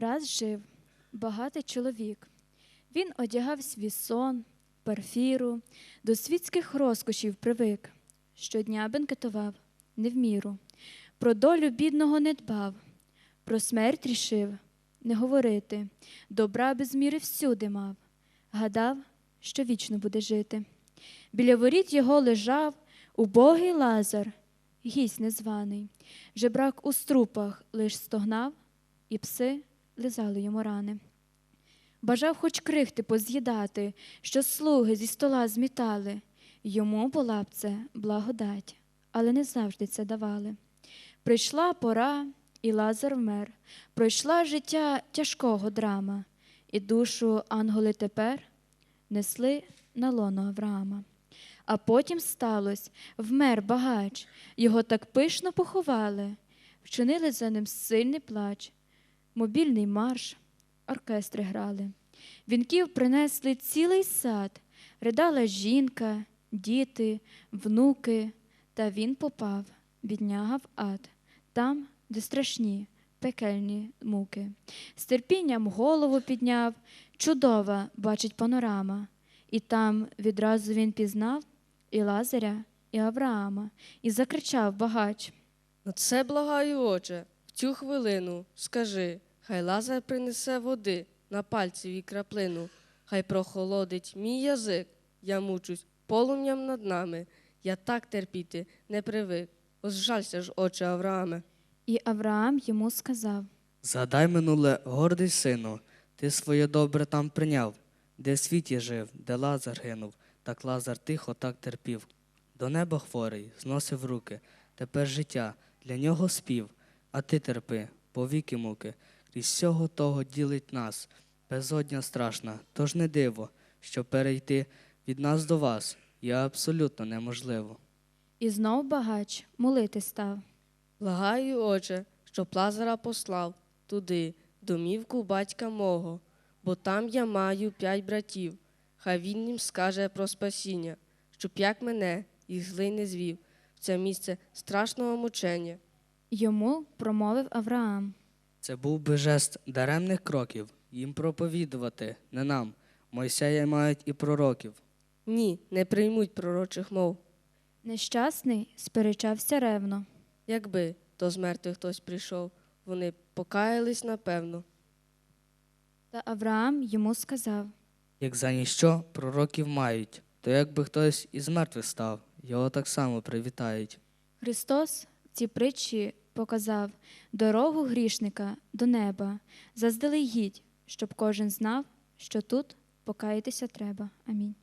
Раз жив багатий чоловік. Він одягав свій сон, парфіру, до світських розкошів привик. Щодня бенкетував, не в міру. Про долю бідного не дбав, про смерть рішив не говорити. Добра без міри всюди мав. Гадав, що вічно буде жити. Біля воріт його лежав убогий лазар, гість незваний. Жебрак у струпах лиш стогнав, і пси лизали йому рани. Бажав хоч крихти поз'їдати, що слуги зі стола змітали. Йому була б це благодать, але не завжди це давали. Прийшла пора, і Лазар вмер. Пройшла життя тяжкого драма, і душу ангели тепер несли на лоно Авраама. А потім сталось, вмер багач, його так пишно поховали, вчинили за ним сильний плач, мобільний марш, оркестри грали. Вінків принесли цілий сад, ридала жінка, діти, внуки, та він попав, бідняга в ад, там, де страшні, пекельні муки. З терпінням голову підняв, чудова бачить панорама, і там відразу він пізнав і Лазаря, і Авраама, і закричав багач. Це благаю, Отче, в цю хвилину скажи, хай Лазар принесе води на пальцеві краплину, хай прохолодить мій язик, я мучусь полум'ям над нами. Я так терпіти не привик. Озжалься ж, отче Аврааме. І Авраам йому сказав. Згадай минуле, гордий сину, ти своє добре там прийняв, де світі жив, де Лазар гинув, так Лазар тихо так терпів. До неба хворий, зносив руки, тепер життя, для нього спів, а ти терпи, повіки муки, крізь всього того ділить нас. Безодня страшна, тож не диво, що перейти від нас до вас є абсолютно неможливо. І знов багач молити став. Благаю, Отче, щоб Лазара послав туди, домівку батька мого, бо там я маю п'ять братів. Хай він їм скаже про спасіння, щоб як мене їх злий не звів в це місце страшного мучення. Йому промовив Авраам. Це був би жест даремних кроків, їм проповідувати, не нам. Мойсея мають і пророків. Ні, не приймуть пророчих мов. Нещасний сперечався ревно. Якби до з мертвих хтось прийшов, вони покаялись напевно. Та Авраам йому сказав. Як за ніщо пророків мають, то якби хтось із мертвих став, його так само привітають. Христос в цій притчі показав дорогу грішника до неба, заздалегідь, щоб кожен знав, що тут покаятися треба. Амінь.